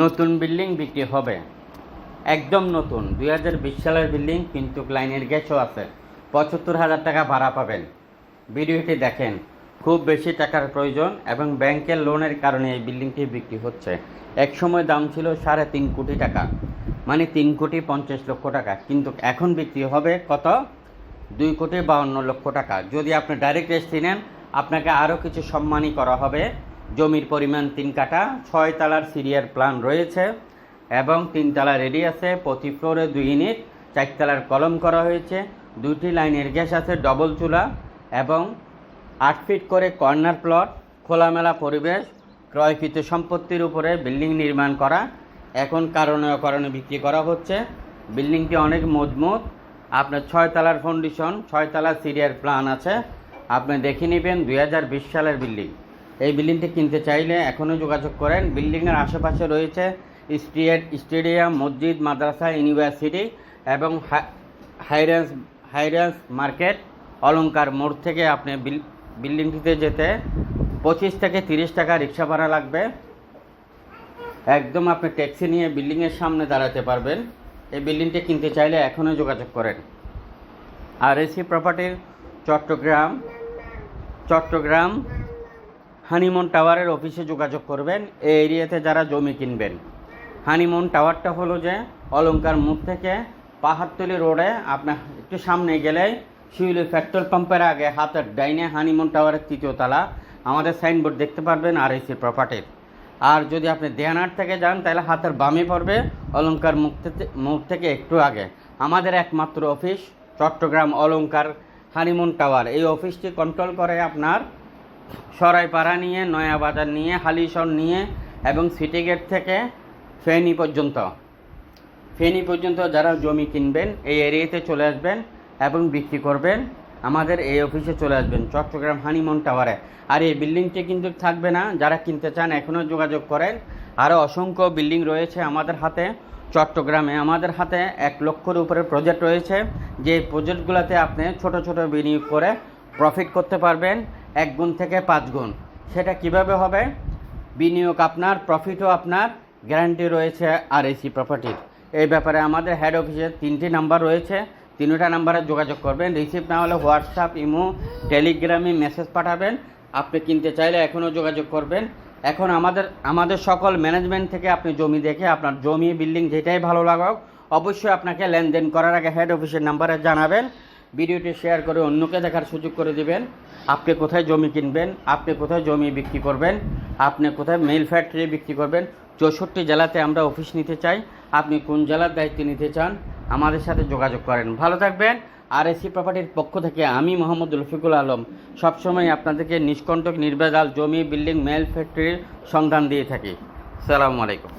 নতুন বিল্ডিং বিক্রি হবে। একদম নতুন, দুই হাজার বিশ সালের বিল্ডিং, কিন্তু লাইনের গ্যাসও আছে। পঁচাত্তর হাজার টাকা ভাড়া পাবেন। ভিডিওটি দেখেন, খুব বেশি টাকার প্রয়োজন এবং ব্যাংকের লোনের কারণে এই বিল্ডিংটি বিক্রি হচ্ছে। এক সময় দাম ছিল সাড়ে তিন কোটি টাকা মানে তিন কোটি পঞ্চাশ লক্ষ টাকা, কিন্তু এখন বিক্রি হবে কত? দুই কোটি বাউন্ন লক্ষ টাকা। যদি আপনি ডাইরেক্ট রেজিস্ট্রি নেন, আপনাকে আরও কিছু সম্মানই করা হবে। জমির পরিমাণ তিন কাঠা, ছয় তালার সিরিয়ার প্ল্যান রয়েছে এবং তিন তালা রেডি আছে। প্রতি ফ্লোরে দুই ইউনিট চারতলার কলম করা হয়েছে। দুইটি লাইনের গ্যাস আছে, ডবল চুলা এবং আট ফিট করে কর্নার প্লট, খোলামেলা পরিবেশ, ক্রয়কৃত সম্পত্তির উপরে বিল্ডিং নির্মাণ করা। এখন কারণে অকারণে বিক্রি করা হচ্ছে। বিল্ডিংটি অনেক মজবুত। আপনার ছয় তলার ফাউন্ডেশন ছয় তলার সিরিয়ার প্ল্যান আছে। আপনি দেখে নেবেন দুই হাজার বিশ সালের বিল্ডিং। এই বিল্ডিংটি কিনতে চাইলে এখনও যোগাযোগ করেন। বিল্ডিংয়ের আশেপাশে রয়েছে স্টেট স্টেডিয়াম, মসজিদ, মাদ্রাসা, ইউনিভার্সিটি এবং হাইরেন্স হাইরেন্স মার্কেট অলঙ্কার মোড় থেকে আপনি বিল- বিল্ডিংটিতে যেতে পঁচিশ থেকে তিরিশ টাকা রিক্সা ভাড়া লাগবে। একদম আপনি ট্যাক্সি নিয়ে বিল্ডিংয়ের সামনে দাঁড়াতে পারবেন। এই বিল্ডিংটি কিনতে চাইলে এখনও যোগাযোগ করেন। আর এসি প্রপার্টির চট্টগ্রাম চট্টগ্রাম হানিমুন টাওয়ারের অফিসে যোগাযোগ করবেন এই এরিয়াতে যারা জমি কিনবেন। হানিমুন টাওয়ারটা হলো যে অলঙ্কার মুখ থেকে পাহাড়তলি রোডে আপনার একটু সামনে গেলে শিউলি পেট্রোল পাম্পের আগে হাতের ডাইনে হানিমুন টাওয়ারের তৃতীয় তলা। আমাদের সাইনবোর্ড দেখতে পারবেন আর এসি প্রপার্টির আর যদি আপনি দেয়ানার থেকে যান, তাহলে হাতের বামে পড়বে অলঙ্কার মুখ থেকে মুখ থেকে একটু আগে। আমাদের একমাত্র অফিস, চট্টগ্রাম অলঙ্কার হানিমুন টাওয়ার। এই অফিসটি কন্ট্রোল করে আপনার সরাইপাড়া নিয়ে, নয়াবাজার নিয়ে হালিশন নিয়ে এবং সিটি গেট থেকে ফেনী পর্যন্ত। ফেনী পর্যন্ত যারা জমি কিনবেন, এই এরিয়াতে চলে আসবেন এবং বিক্রি করবেন। আমাদের এই অফিসে চলে আসবেন, চট্টগ্রাম হানিমুন টাওয়ারে। আর এই বিল্ডিংটি কিন্তু থাকবে না, যারা কিনতে চান এখনও যোগাযোগ করেন। আরও অসংখ্য বিল্ডিং রয়েছে আমাদের হাতে, চট্টগ্রামে আমাদের হাতে। এক লক্ষর উপরে প্রজেক্ট রয়েছে। যে প্রজেক্টগুলোতে আপনি ছোট ছোট বিনিয়োগ করে প্রফিট করতে পারবেন এক গুণ থেকে পাঁচ গুণ। সেটা কীভাবে হবে? বিনিয়োগ আপনার প্রফিটও আপনার গ্যারান্টি রয়েছে আর এসি প্রপার্টির এই ব্যাপারে আমাদের হেড অফিসে তিনটি নাম্বার রয়েছে। তিনটা নাম্বারে যোগাযোগ করবেন। রিসিভ না হলে হোয়াটসঅ্যাপ ইমো টেলিগ্রামে মেসেজ পাঠাবেন। আপনি কিনতে চাইলে এখনও যোগাযোগ করবেন। এখন আমাদের আমাদের সকল ম্যানেজমেন্ট থেকে আপনি জমি দেখে আপনার জমি বিল্ডিং যেটাই ভালো লাগুক, অবশ্যই আপনাকে লেনদেন করার আগে হেড অফিসের নাম্বারে জানাবেন। ভিডিওটি শেয়ার করে অন্যকে দেখার সুযোগ করে দিবেন। আপনি কোথায় জমি কিনবেন, আপনি কোথায় জমি বিক্রি করবেন, আপনি কোথায় মেল ফ্যাক্টরি বিক্রি করবেন, চৌষট্টি জেলাতে আমরা অফিস নিতে চাই, আপনি কোন জেলার দায়িত্ব নিতে চান, আমাদের সাথে যোগাযোগ করেন। ভালো থাকবেন। আর এসি প্রপার্টির পক্ষ থেকে আমি মোহাম্মদ রফিকুল আলম সবসময় আপনাদেরকে নিষ্কণ্টক, নির্ভেজাল জমি, বিল্ডিং, মেল ফ্যাক্টরির সন্ধান দিয়ে থাকি। সালামু আলাইকুম।